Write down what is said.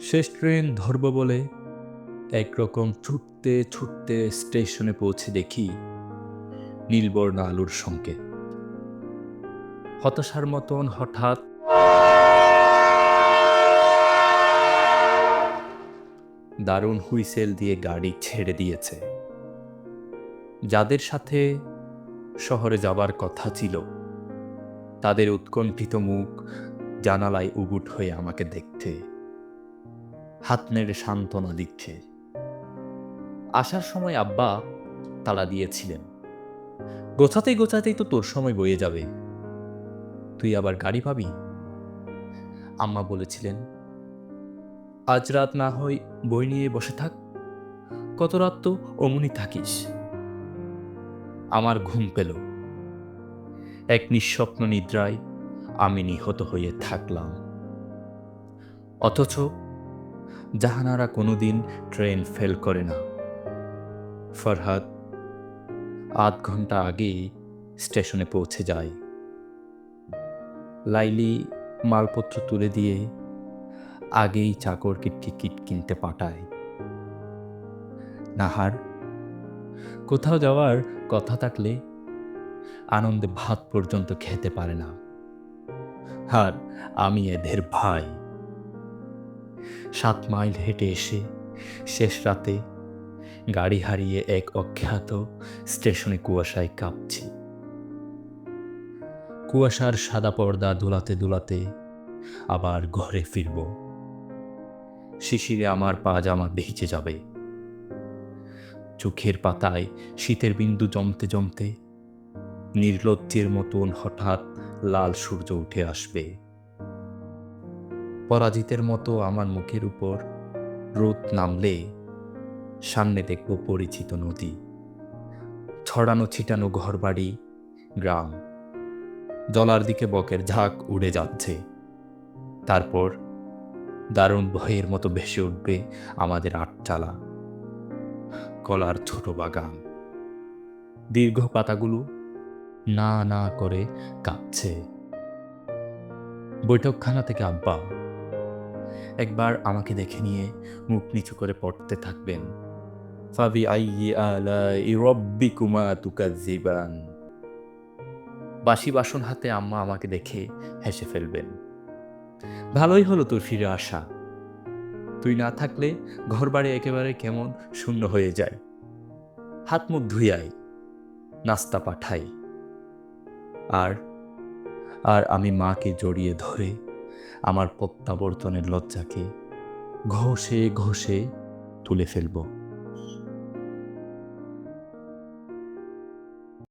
শেষ ট্রেন ধরব বলে একরকম ছুটতে ছুটতে স্টেশনে পৌঁছে দেখি নীলবর্ণ আলুর সংকেত। হতাশার মতন হঠাৎ দারুণ হুইসেল দিয়ে গাড়ি ছেড়ে দিয়েছে। যাদের সাথে শহরে যাবার কথা ছিল, তাদের উৎকণ্ঠিত মুখ জানালায় উগুট হয়ে আমাকে দেখতে। হাত নেড়ে সান্ত্বনা দিচ্ছে। আসার সময় আব্বা তালা দিয়েছিলেন। গোছাতেই গোছাতেই তো তোর সময় বয়ে যাবে। তুই আবার গাড়ি পাবি? আম্মা বলেছিলেন, আজ রাত না হয় বই নিয়ে বসে থাক। কত রাত তো অমনি থাকিস। আমার ঘুম পেল। এক নিঃস্বপ্ন নিদ্রায় আমি নিহত হয়ে থাকলাম। অথচ জাহানারা কোনোদিন ট্রেন ফেল করে না। ফরহাদ আধ ঘণ্টা আগেই স্টেশনে পৌঁছে যায়। লাইলি মালপত্র তুলে দিয়ে আগেই চাকরকে টিকিট কিনতে পাঠায়। নাহার, কোথাও যাওয়ার কথা থাকলে আনন্দে ভাত পর্যন্ত খেতে পারে না। আর আমি এদের ভাই। সাত মাইল হেঁটে এসে শেষ রাতে গাড়ি হারিয়ে এক অখ্যাত স্টেশনে কুয়াশায় কাঁপছি। কুয়াশার সাদা পর্দা দোলাতে দোলাতে আবার ঘরে ফিরব। শিশিরে আমার পা জামা ভিজে যাবে। চোখের পাতায় শীতের বিন্দু জমতে জমতে নির্লজ্জের মতন হঠাৎ লাল সূর্য উঠে আসবে। পরাজিতের মতো আমার মুখের উপর রোদ নামলে সামনে দেখব পরিচিত নদী। ছড়ানো ছিটানো ঘরবাড়ি, গ্রাম। জলার দিকে বকের ঝাঁক উড়ে যাচ্ছে। তারপর দারুণ ভয়ের মতো ভেসে উঠবে আমাদের আটচালা, কলার ছোট বাগান। দীর্ঘ পাতাগুলো না না করে কাঁপছে। বৈঠকখানা থেকে আব্বা একবার আমাকে দেখে নিয়ে মুখ নিচু করে পড়তে থাকবেন। বাসি বাসন হাতে আম্মা আমাকে দেখে হেসে ফেলবেন। ভালোই হলো তোর ফিরে আসা। তুই না থাকলে ঘরবাড়ি একেবারে কেমন শূন্য হয়ে যায়। হাত মুখ ধুইয়াই, নাস্তা পাঠাই। আর আর আমি মাকে জড়িয়ে ধরে আমার প্রত্যাবর্তনের লজ্জাকে ঘষে ঘষে তুলে ফেলব।